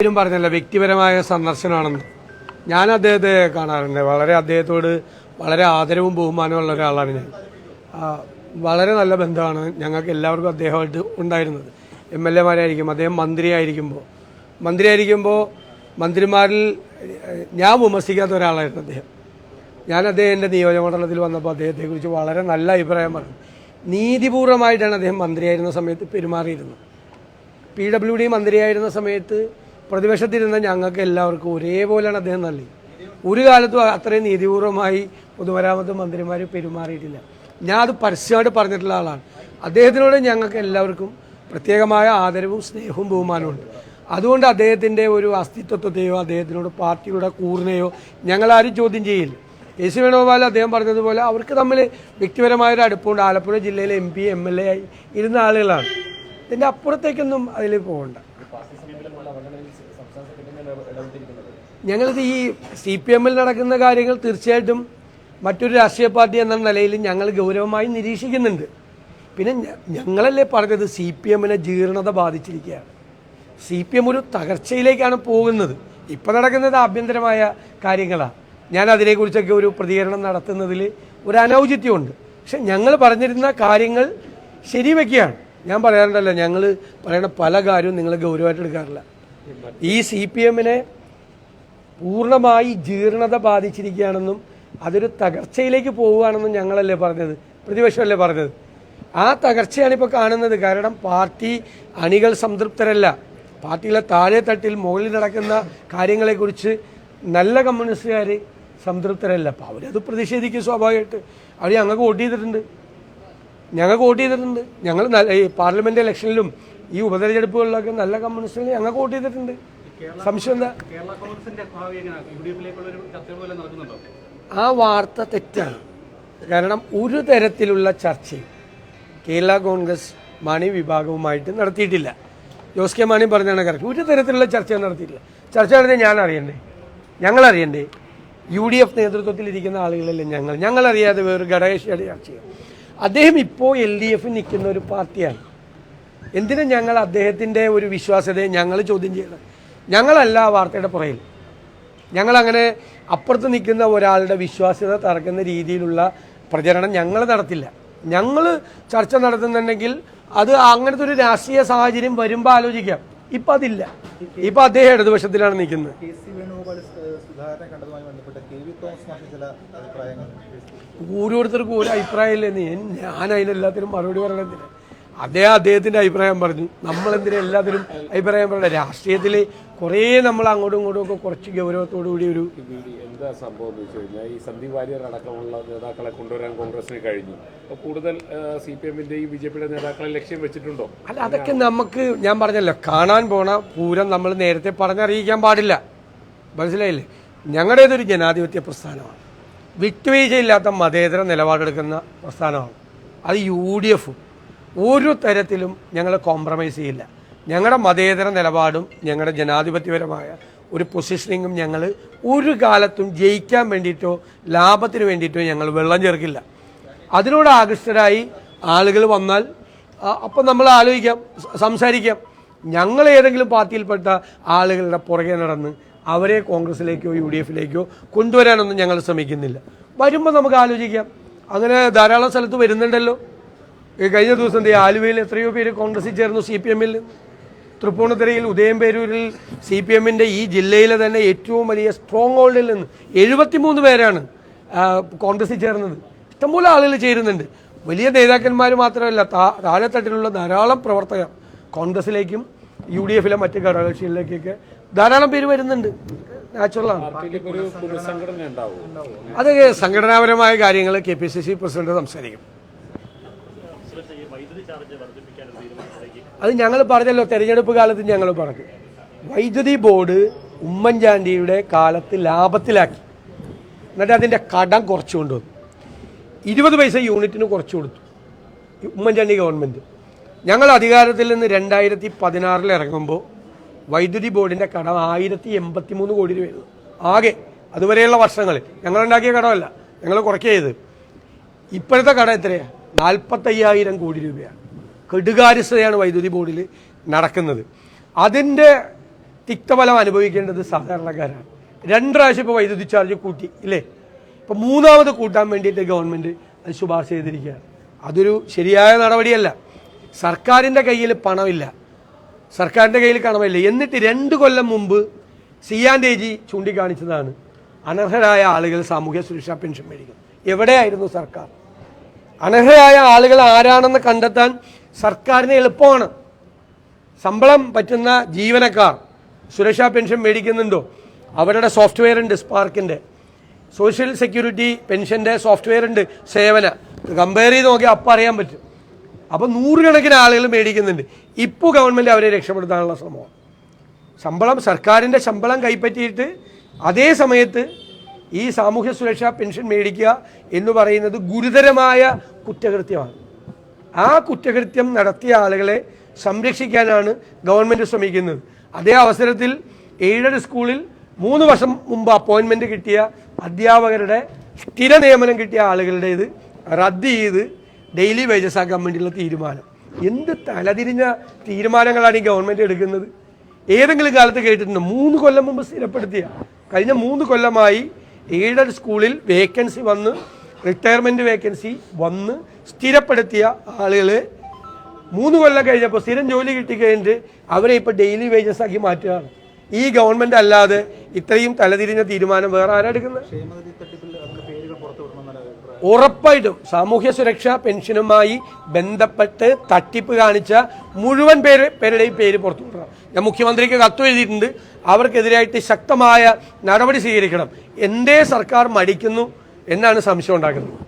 എല്ലാവരും പറഞ്ഞല്ല വ്യക്തിപരമായ സന്ദർശനമാണെന്ന്. ഞാൻ അദ്ദേഹത്തെ കാണാറുണ്ട്. വളരെ അദ്ദേഹത്തോട് വളരെ ആദരവും ബഹുമാനവും ഉള്ള ഒരാളാണ് ഞാൻ. വളരെ നല്ല ബന്ധമാണ് ഞങ്ങൾക്ക് എല്ലാവർക്കും അദ്ദേഹമായിട്ട് ഉണ്ടായിരുന്നത്. എം എൽ എമാരായിരിക്കും അദ്ദേഹം മന്ത്രിയായിരിക്കുമ്പോൾ. മന്ത്രിയായിരിക്കുമ്പോൾ മന്ത്രിമാരിൽ ഞാൻ വിമർശിക്കാത്ത ഒരാളായിരുന്നു അദ്ദേഹം. ഞാൻ അദ്ദേഹം എന്റെ നിയോജകമണ്ഡലത്തിൽ വന്നപ്പോൾ അദ്ദേഹത്തെക്കുറിച്ച് വളരെ നല്ല അഭിപ്രായം പറഞ്ഞു. നീതിപൂർവമായിട്ടാണ് അദ്ദേഹം മന്ത്രിയായിരുന്ന സമയത്ത് പെരുമാറിയിരുന്നത്. പി ഡബ്ല്യു ഡി മന്ത്രിയായിരുന്ന സമയത്ത് പ്രതിപക്ഷത്തിരുന്ന ഞങ്ങൾക്ക് എല്ലാവർക്കും ഒരേപോലെയാണ് അദ്ദേഹം നൽകി ഒരു കാലത്തും അത്രയും നീതിപൂർവമായി പൊതുമരാമത്ത് മന്ത്രിമാർ പെരുമാറിയിട്ടില്ല. ഞാൻ അത് പരസ്യമായിട്ട് പറഞ്ഞിട്ടുള്ള ആളാണ്. അദ്ദേഹത്തിനോട് ഞങ്ങൾക്ക് എല്ലാവർക്കും പ്രത്യേകമായ ആദരവും സ്നേഹവും ബഹുമാനമുണ്ട് അതുകൊണ്ട് അദ്ദേഹത്തിന്റെ ഒരു അസ്തിത്വത്തെയോ അദ്ദേഹത്തിനോട് പാർട്ടിയുടെ കൂറിനെയോ ഞങ്ങളാരും ചോദ്യം ചെയ്യില്ല. എ സി വേണുഗോപാൽ അദ്ദേഹം പറഞ്ഞതുപോലെ അവർക്ക് തമ്മിൽ വ്യക്തിപരമായ ഒരു അടുപ്പമുണ്ട്. ആലപ്പുഴ ജില്ലയിലെ M P M L A ആയി ഇരുന്ന ആളുകളാണ്. ഇതിന്റെ അപ്പുറത്തേക്കൊന്നും അതിൽ പോകണ്ട. ഞങ്ങളിത് ഈ സി പി എമ്മിൽ നടക്കുന്ന കാര്യങ്ങൾ തീർച്ചയായിട്ടും മറ്റൊരു രാഷ്ട്രീയ പാർട്ടി എന്ന നിലയിൽ ഞങ്ങൾ ഗൗരവമായി നിരീക്ഷിക്കുന്നുണ്ട്. പിന്നെ ഞങ്ങളല്ലേ പറഞ്ഞത് സി പി എമ്മിനെ ജീർണത ബാധിച്ചിരിക്കുകയാണ്. സി പി എം ഒരു തകർച്ചയിലേക്കാണ് പോകുന്നത്. ഇപ്പം നടക്കുന്നത് ആഭ്യന്തരമായ കാര്യങ്ങളാണ് ഞാൻ അതിനെക്കുറിച്ചൊക്കെ ഒരു പ്രതികരണം നടത്തുന്നതിൽ ഒരു അനൗചിത്യമുണ്ട്. പക്ഷെ ഞങ്ങൾ പറഞ്ഞിരുന്ന കാര്യങ്ങൾ ശരിവെക്കുകയാണ്. ഞാൻ പറയാറുണ്ടല്ലോ ഞങ്ങൾ പറയുന്ന പല കാര്യവും നിങ്ങൾ ഗൗരവമായിട്ട് എടുക്കാറില്ല. ഈ സി പി എമ്മിനെ പൂർണമായി ജീർണത ബാധിച്ചിരിക്കുകയാണെന്നും അതൊരു തകർച്ചയിലേക്ക് പോവുകയാണെന്നും ഞങ്ങളല്ലേ പറഞ്ഞത്? പ്രതിപക്ഷമല്ലേ പറഞ്ഞത്? ആ തകർച്ചയാണ് ഇപ്പോൾ കാണുന്നത്. കാരണം പാർട്ടി അണികൾ സംതൃപ്തരല്ല. പാർട്ടിയിലെ താഴെ തട്ടിൽ മുകളിൽ നടക്കുന്ന കാര്യങ്ങളെക്കുറിച്ച് നല്ല കമ്മ്യൂണിസ്റ്റുകാർ സംതൃപ്തരല്ല. അപ്പോൾ അവരത് പ്രതിഷേധിക്കും സ്വാഭാവികമായിട്ട്. അവർ ഞങ്ങൾക്ക് വോട്ട് ചെയ്തിട്ടുണ്ട്. ഞങ്ങൾക്ക് വോട്ട് ചെയ്തിട്ടുണ്ട്. ഞങ്ങൾ ഈ പാർലമെന്റ് ഇലക്ഷനിലും ഈ ഉപതെരഞ്ഞെടുപ്പുകളിലൊക്കെ നല്ല കമ്മ്യൂണിസ്റ്റുകൾ ഞങ്ങൾക്ക് വോട്ട് ചെയ്തിട്ടുണ്ട്. സംശയം എന്താ? ആ വാർത്ത തെറ്റാണ്. കാരണം ഒരു തരത്തിലുള്ള ചർച്ചയും കേരള കോൺഗ്രസ് മണി വിഭാഗവുമായിട്ട് നടത്തിയിട്ടില്ല. ജോസ് കെ മാണി പറഞ്ഞാണ് കറക്റ്റ് ഒരു തരത്തിലുള്ള ചർച്ച നടത്തിയിട്ടില്ല. ചർച്ച നടത്തിയ ഞാൻ അറിയണ്ടേ? ഞങ്ങൾ അറിയണ്ടേ? യു ഡി എഫ് നേതൃത്വത്തിൽ ഇരിക്കുന്ന ആളുകളല്ലേ ഞങ്ങൾ? ഞങ്ങൾ അറിയാതെ വേറെ ഘടകകക്ഷിയുടെ ചർച്ചയാണ് അദ്ദേഹം ഇപ്പോൾ എൽ ഡി എഫിൽ നിൽക്കുന്ന ഒരു പാർട്ടിയാണ്. എന്തിനാ ഞങ്ങൾ അദ്ദേഹത്തിന്റെ ഒരു വിശ്വാസ്യതയെ ഞങ്ങൾ ചോദ്യം ചെയ്യണം? ഞങ്ങളല്ല വാർത്തയുടെ പുറയിൽ ഞങ്ങളങ്ങനെ അപ്പുറത്ത് നിൽക്കുന്ന ഒരാളുടെ വിശ്വാസ്യത തറക്കുന്ന രീതിയിലുള്ള പ്രചരണം ഞങ്ങൾ നടത്തില്ല. ഞങ്ങൾ ചർച്ച നടത്തുന്നുണ്ടെങ്കിൽ അത് അങ്ങനത്തെ ഒരു രാഷ്ട്രീയ സാഹചര്യം വരുമ്പോൾ ആലോചിക്കാം. ഇപ്പം അതില്ല. ഇപ്പം അദ്ദേഹം ഇടതുപക്ഷത്തിലാണ് നിൽക്കുന്നത്. ഓരോരുത്തർക്കും ഒരു അഭിപ്രായമില്ലെന്ന്. ഞാൻ അതിനെല്ലാത്തിനും മറുപടി പറയണതിന് അദ്ദേഹം അദ്ദേഹത്തിന്റെ അഭിപ്രായം പറഞ്ഞു. നമ്മളെന്തിനാ എല്ലാത്തിനും അഭിപ്രായം പറയണ്ട രാഷ്ട്രീയത്തിൽ കുറേ നമ്മൾ അങ്ങോട്ടും ഇങ്ങോട്ടും ഒക്കെ കുറച്ച് ഗൗരവത്തോടു കൂടി ഒരു എന്താ സംഭവം എന്ന് വെച്ച് കഴിഞ്ഞാൽ ഈ സന്ദീപ് വാര്യർ അടക്കമുള്ള നേതാക്കളെ കൊണ്ടുവരാൻ കോൺഗ്രസിന് കഴിഞ്ഞു. അപ്പോൾ കൂടുതൽ സി പി എമ്മിന്റെയും ബി ജെ പിയുടെ നേതാക്കളെ ലക്ഷ്യം വെച്ചിട്ടുണ്ടോ? അല്ല അതൊക്കെ നമുക്ക് ഞാൻ പറഞ്ഞല്ലോ കാണാൻ പോണ പൂരം നമ്മൾ നേരത്തെ പറഞ്ഞറിയിക്കാൻ പാടില്ല. മനസ്സിലായില്ലേ? ഞങ്ങളുടേതൊരു ജനാധിപത്യ പ്രസ്ഥാനമാണ്. വിട്ടുവീഴ്ചയില്ലാത്ത മതേതര നിലപാടെടുക്കുന്ന പ്രസ്ഥാനമാണ്. അത് യു ഡി എഫും. ഒരു തരത്തിലും ഞങ്ങൾ കോംപ്രമൈസ് ചെയ്യില്ല. ഞങ്ങളുടെ മതേതര നിലപാടും ഞങ്ങളുടെ ജനാധിപത്യപരമായ ഒരു പൊസിഷനിങ്ങും ഞങ്ങൾ ഒരു കാലത്തും ജയിക്കാൻ വേണ്ടിയിട്ടോ ലാഭത്തിന് വേണ്ടിയിട്ടോ ഞങ്ങൾ വെള്ളം ചേർക്കില്ല. അതിനോട് ആകൃഷ്ടരായി ആളുകൾ വന്നാൽ അപ്പം നമ്മൾ ആലോചിക്കാം സംസാരിക്കാം. ഞങ്ങൾ ഏതെങ്കിലും പാർട്ടിയിൽപ്പെട്ട ആളുകളുടെ പുറകെ നടന്ന് അവരെ കോൺഗ്രസിലേക്കോ യു ഡി എഫിലേക്കോ കൊണ്ടുവരാനൊന്നും ഞങ്ങൾ ശ്രമിക്കുന്നില്ല. വരുമ്പോൾ നമുക്ക് ആലോചിക്കാം. അങ്ങനെ ധാരാളം സ്ഥലത്ത് വരുന്നുണ്ടല്ലോ. കഴിഞ്ഞ ദിവസം ആലുവയിൽ എത്രയോ പേര് കോൺഗ്രസിൽ ചേർന്നു സി പി എമ്മിൽ. തൃപ്പൂണിത്തുറയിൽ ഉദയംപേരൂരിൽ സി പി എമ്മിന്റെ ഈ ജില്ലയിലെ തന്നെ ഏറ്റവും വലിയ സ്ട്രോങ് ഹോൾഡിൽ നിന്ന് എഴുപത്തിമൂന്ന് പേരാണ് കോൺഗ്രസിൽ ചേർന്നത്. ഇഷ്ടംപോലെ ആളുകൾ ചേരുന്നുണ്ട്. വലിയ നേതാക്കന്മാർ മാത്രമല്ല താ- താഴെത്തട്ടിലുള്ള ധാരാളം പ്രവർത്തകർ കോൺഗ്രസിലേക്കും യു ഡി എഫിലെ മറ്റ് ഘടകകക്ഷികളിലേക്കൊക്കെ ധാരാളം പേര് വരുന്നുണ്ട്. നാച്ചുറലാണ് പാർട്ടിയിൽ ഒരു പുനഃസംഘടന ഉണ്ടാവും അത് സംഘടനാപരമായ കാര്യങ്ങൾ K P C C president സംസാരിക്കും. അത് ഞങ്ങൾ പറഞ്ഞല്ലോ തെരഞ്ഞെടുപ്പ് കാലത്ത് ഞങ്ങൾ പറഞ്ഞു. വൈദ്യുതി ബോർഡ് ഉമ്മൻചാണ്ടിയുടെ കാലത്ത് ലാഭത്തിലാക്കി. എന്നിട്ട് അതിന്റെ കടം കുറച്ചു കൊണ്ടുവന്നു. ഇരുപത് പൈസ യൂണിറ്റിന് കുറച്ചു കൊടുത്തു. ഉമ്മൻചാണ്ടി ഗവൺമെന്റ് ഞങ്ങൾ അധികാരത്തിൽ നിന്ന് രണ്ടായിരത്തി പതിനാറിൽ ഇറങ്ങുമ്പോൾ വൈദ്യുതി ബോർഡിന്റെ കടം ആയിരത്തി എൺപത്തി മൂന്ന് കോടി രൂപയായിരുന്നു. ആകെ അതുവരെയുള്ള വർഷങ്ങളിൽ ഞങ്ങളുണ്ടാക്കിയ കടമല്ല. ഞങ്ങൾ കുറയ്ക്കുക ചെയ്ത് ഇപ്പോഴത്തെ കടം എത്രയാണ് നാൽപ്പത്തയ്യായിരം കോടി രൂപയാണ് കെടുകാര്യസ്ഥതയാണ് വൈദ്യുതി ബോർഡിൽ നടക്കുന്നത്. അതിന്റെ തിക്തഫലം അനുഭവിക്കേണ്ടത് സാധാരണക്കാരാണ്. രണ്ട് പ്രാവശ്യം ഇപ്പോൾ വൈദ്യുതി ചാർജ് കൂട്ടി ഇല്ലേ? ഇപ്പം മൂന്നാമത് കൂട്ടാൻ വേണ്ടിയിട്ട് ഗവൺമെന്റ് അത് ശുപാർശ ചെയ്തിരിക്കുകയാണ്. അതൊരു ശരിയായ നടപടിയല്ല. സർക്കാരിന്റെ കയ്യിൽ പണമില്ല. സർക്കാരിന്റെ കയ്യിൽ കണമില്ല. എന്നിട്ട് രണ്ട് കൊല്ലം മുമ്പ് സിയാൻഡേജി ചൂണ്ടിക്കാണിച്ചതാണ് അനർഹരായ ആളുകൾ സാമൂഹ്യ സുരക്ഷാ പെൻഷൻ മേടിക്കും എവിടെയായിരുന്നു സർക്കാർ? അനർഹരായ ആളുകൾ ആരാണെന്ന് കണ്ടെത്താൻ സർക്കാരിന് എളുപ്പമാണ്. ശമ്പളം പറ്റുന്ന ജീവനക്കാർ സുരക്ഷാ പെൻഷൻ മേടിക്കുന്നുണ്ടോ? അവരുടെ സോഫ്റ്റ്വെയർ ഉണ്ട് സ്പാർക്കിന്റെ സോഷ്യൽ സെക്യൂരിറ്റി പെൻഷന്റെ സോഫ്റ്റ്വെയർ ഉണ്ട് സേവന. കമ്പയർ ചെയ്ത് നോക്കിയാൽ അപ്പം അറിയാൻ പറ്റും. അപ്പോൾ നൂറുകണക്കിന് ആളുകൾ മേടിക്കുന്നുണ്ട്. ഇപ്പോൾ ഗവൺമെന്റ് അവരെ രക്ഷപ്പെടുത്താനുള്ള ശ്രമമാണ് ശമ്പളം സർക്കാരിന്റെ ശമ്പളം കൈപ്പറ്റിയിട്ട് അതേ സമയത്ത് ഈ സാമൂഹ്യ സുരക്ഷാ പെൻഷൻ മേടിക്കുക എന്ന് പറയുന്നത് ഗുരുതരമായ കുറ്റകൃത്യമാണ്. ആ കുറ്റകൃത്യം നടത്തിയ ആളുകളെ സംരക്ഷിക്കാനാണ് ഗവൺമെന്റ് ശ്രമിക്കുന്നത്. അതേ അവസരത്തിൽ എയ്ഡഡ് സ്കൂളിൽ മൂന്ന് വർഷം മുമ്പ് അപ്പോയിൻമെന്റ് കിട്ടിയ അധ്യാപകരുടെ സ്ഥിര നിയമനം കിട്ടിയ ആളുകളുടേത് റദ്ദ് ചെയ്ത് ഡെയിലി വേജസ് ആക്കാൻ വേണ്ടിയുള്ള തീരുമാനം. എന്ത് തലതിരിഞ്ഞ തീരുമാനങ്ങളാണ് ഈ ഗവൺമെന്റ് എടുക്കുന്നത്? ഏതെങ്കിലും കാലത്ത് കേട്ടിട്ടുണ്ട്? മൂന്ന് കൊല്ലം മുമ്പ് സ്ഥിരപ്പെടുത്തിയ കഴിഞ്ഞ മൂന്ന് കൊല്ലമായി എയ്ഡഡ് സ്കൂളിൽ വേക്കൻസി വന്ന് റിട്ടയർമെന്റ് വേക്കൻസി വന്ന് സ്ഥിരപ്പെടുത്തിയ ആളുകൾ മൂന്ന് കൊല്ലം കഴിഞ്ഞപ്പോൾ സ്ഥിരം ജോലി കിട്ടിക്കഴിഞ്ഞിട്ട് അവരെ ഇപ്പോൾ ഡെയിലി വേജസ് ആക്കി മാറ്റുകയാണ്. ഈ ഗവൺമെന്റ് അല്ലാതെ ഇത്രയും തലതിരിഞ്ഞ തീരുമാനം വേറെ ആരാ എടുക്കുന്നത്? ക്ഷേമനിധി തട്ടിപ്പിൽ അതിന്റെ പേരുകൾ പുറത്തു വിടണമെന്നാണ് അഭിപ്രായം ഉറപ്പായിട്ടും സാമൂഹ്യ സുരക്ഷാ പെൻഷനുമായി ബന്ധപ്പെട്ട് തട്ടിപ്പ് കാണിച്ച മുഴുവൻ പേര് പേരുടെയും പേര് പുറത്തു വിടണം. ഞാൻ മുഖ്യമന്ത്രിക്ക് കത്ത് എഴുതിയിട്ടുണ്ട്. അവർക്കെതിരായിട്ട് ശക്തമായ നടപടി സ്വീകരിക്കണം. എന്തേ സർക്കാർ മടിക്കുന്നു എന്നാണ് സംശയം ഉണ്ടാക്കുന്നത്.